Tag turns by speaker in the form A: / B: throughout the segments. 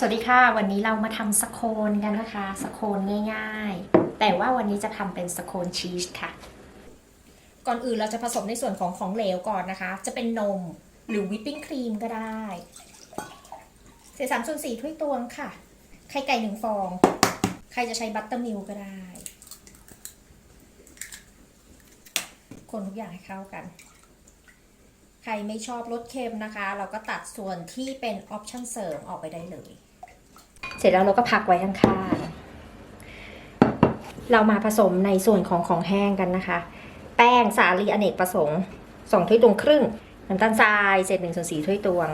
A: สวัสดีค่ะ วันนี้เรามาทำสโคนกันนะคะสโคนง่ายๆ แต่ว่าวันนี้จะทำเป็นสโคนชีสค่ะ ก่อนอื่นเราจะผสมในส่วนของของเหลวก่อนนะคะ จะเป็นนมหรือวิปปิ้งครีมก็ได้เศษสามส่วนสี่ถ้วยตวงค่ะ ไข่ไก่หนึ่งฟอง ใครจะใช้บัตเตอร์มิลก็ได้ คนทุกอย่างให้เข้ากัน ใครไม่ชอบรสเค็มนะคะ เราก็ตัดส่วนที่เป็นออปชั่นเสริมออกไปได้เลย เสร็จแล้วเราก็พักไว้ข้างๆเรามาผสมในส่วนของของแห้งกันนะคะ แป้งสาลีอเนกประสงค์สองถ้วยตวงครึ่งน้ำตาลทรายเศษหนึ่งส่วนสี่ถ้วยตวง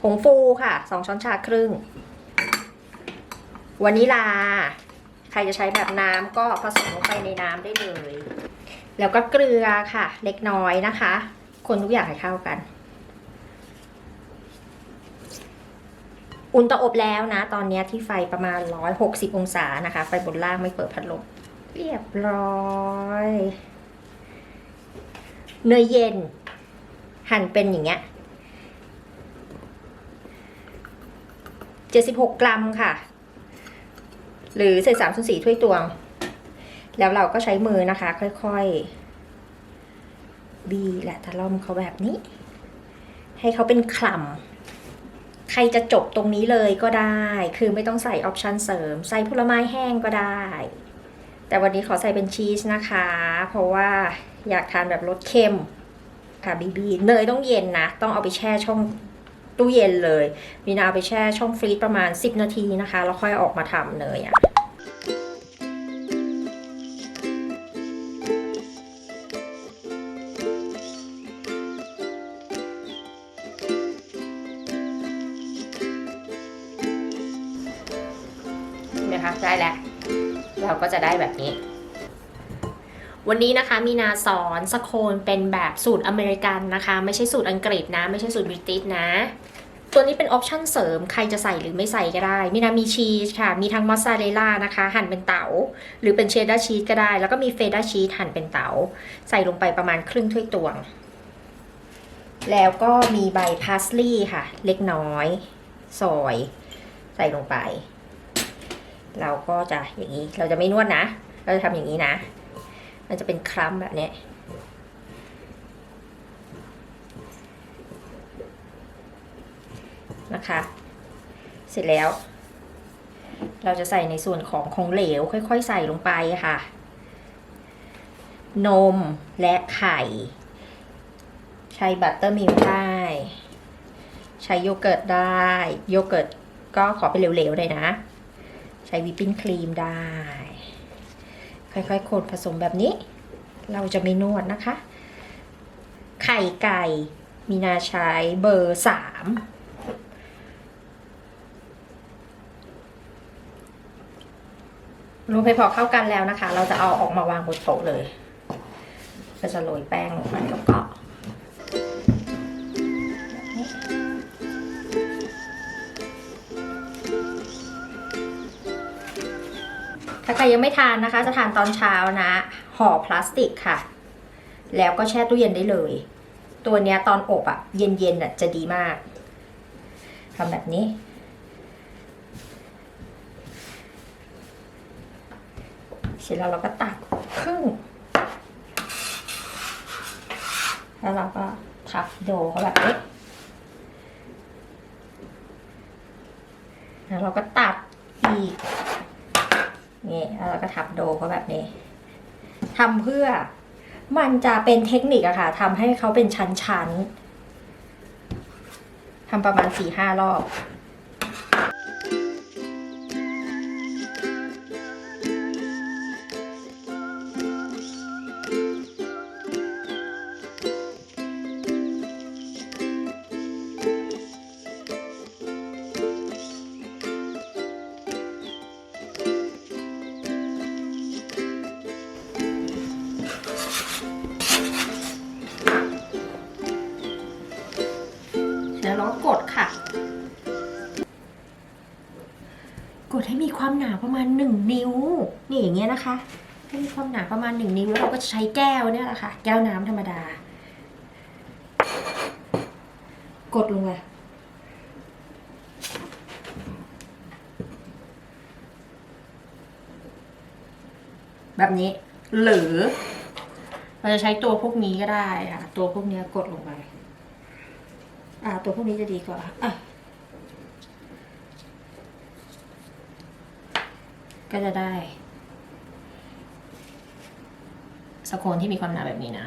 A: ผงฟูค่ะสองช้อนชาครึ่งวานิลา ใครจะใช้แบบน้ำก็ผสมลงไปในน้ำได้เลย แล้วก็เกลือค่ะ เล็กน้อยนะคะ คนทุกอย่างให้เข้ากัน อุ่นเตาอบแล้วนะ ตอนนี้ที่ไฟประมาณ 160 องศานะคะ ไฟบนล่างไม่เปิดพัดลมเรียบร้อยเนยเย็น หั่นเป็นอย่างเงี้ย76กรัมค่ะ หรือเศษสามส่วนสี่ถ้วยตวง แล้วเราก็ใช้มือนะคะ ค่อยๆ บีและทะล่อมเขาแบบนี้ ให้เขาเป็นคลำ ใครจะจบตรงนี้เลยก็ได้ คือไม่ต้องใส่ออปชันเสริม ใส่ผลไม้แห้งก็ได้ แต่วันนี้ขอใส่เป็นชีสนะคะ เพราะว่าอยากทานแบบรสเค็มค่ะบีบีเนยต้องเย็นนะ ต้องเอาไปแช่ช่องตู้เย็นเลย มีนาเอาไปแช่ช่องฟรีซประมาณ 10 นาทีนะคะ แล้วค่อยออกมาทำเนยอะ่ะ นะคะ ได้แล้ว เราก็จะได้แบบนี้ วันนี้นะคะมีนาสอนสโคนเป็นแบบสูตรอเมริกันนะคะ ไม่ใช่สูตรอังกฤษนะ ไม่ใช่สูตรบริติชนะตัวนี้เป็นออปชั่นเสริมใครจะใส่หรือไม่ใส่ก็ได้ มีนามีชีสค่ะ มีทั้งมอสซาเรลล่านะคะ หั่นเป็นเต๋าหรือเป็นเชดดาร์ชีสก็ได้ แล้วก็มีเฟดดาร์ชีสหั่นเป็นเต๋าใส่ลงไปประมาณครึ่งถ้วยตวง แล้วก็มีใบพาสลีย์ค่ะ เล็กน้อย ซอย ใส่ลงไป เราก็จะอย่างนี้ เราจะไม่นวดนะ เราจะทำอย่างนี้นะ มันจะเป็นคลัมแบบนี้นะคะ เสร็จแล้ว เราจะใส่ในส่วนของของเหลว ค่อยๆ ใส่ลงไปค่ะ นมและไข่ ใช้บัตเตอร์มิลค์ได้ ใช้โยเกิร์ตได้ โยเกิร์ตก็ขอเป็นเหลวๆเลยนะ ใช้วิปปิ้งครีมได้ ค่อยๆคนผสมแบบนี้ เราจะไม่นวดนะคะ ไข่ไก่มีนาใช้เบอร์สามรวมให้พอเข้ากันแล้วนะคะ เราจะเอาออกมาวางบนโต๊ะเลย ก็จะโรยแป้งลงไปแล้วก็ ถ้าใครยังไม่ทานนะคะ จะทานตอนเช้านะห่อพลาสติกค่ะ แล้วก็แช่ตู้เย็นได้เลย ตัวเนี้ยตอนอบอะ่ะ เย็นๆอะจะดีมากทำแบบนี้ เสร็จแล้วเราก็ตักครึ่ง แล้วเราก็ทับโดเขาแบบนี้ แล้วเราก็ตัดอีก นี้แล้วเราก็ทับโดเขาแบบนี้ทำเพื่อมันจะเป็นเทคนิคอะค่ะทำให้เขาเป็นชั้นๆทำประมาณสี่ห้ารอบ ให้มีความหนาประมาณหนึ่งนิ้ว นี่อย่างเงี้ยนะคะให้มีความหนาประมาณหนึ่งนิ้วแล้วเราก็จะใช้แก้วเนี่ยแหละค่ะ แก้วน้ำธรรมดา กดลงไปแบบนี้ หรือเราจะใช้ตัวพวกนี้ก็ได้อะตัวพวกนี้กดลงไป อ่า ตัวพวกนี้จะดีกว่า อะ ก็จะได้สโคนที่มีความหนาแบบนี้นะ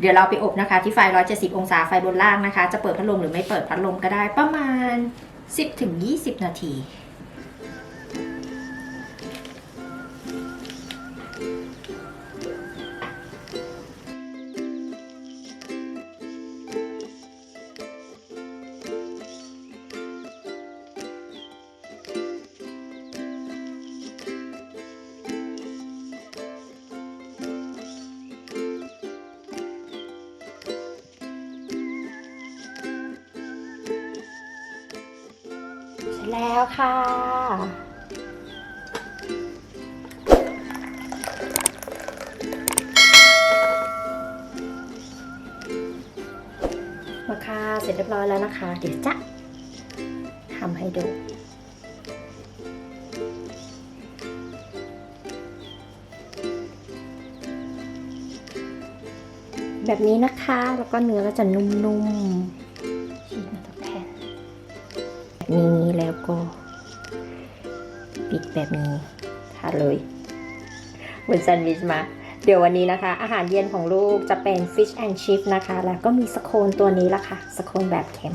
A: เดี๋ยวเราไปอบนะคะที่ไฟ 170 องศาไฟบนล่างนะคะ จะเปิดพัดลมหรือไม่เปิดพัดลมก็ได้ประมาณ 10-20 นาที แล้วค่ะ มาค่ะ เสร็จเรียบร้อยแล้วนะคะ เดี๋ยวจะทำให้ดูแบบนี้นะคะ แล้วก็เนื้อก็จะนุ่มๆ แบบนี้แล้วก็ ปิดแบบนี้ทาเลยบนแซนด์วิชมาเดี๋ยววันนี้นะคะ อาหารเย็นของลูกจะเป็น fish and chip นะคะ แล้วก็มีสโคนตัวนี้ละค่ะ สโคนแบบเค็ม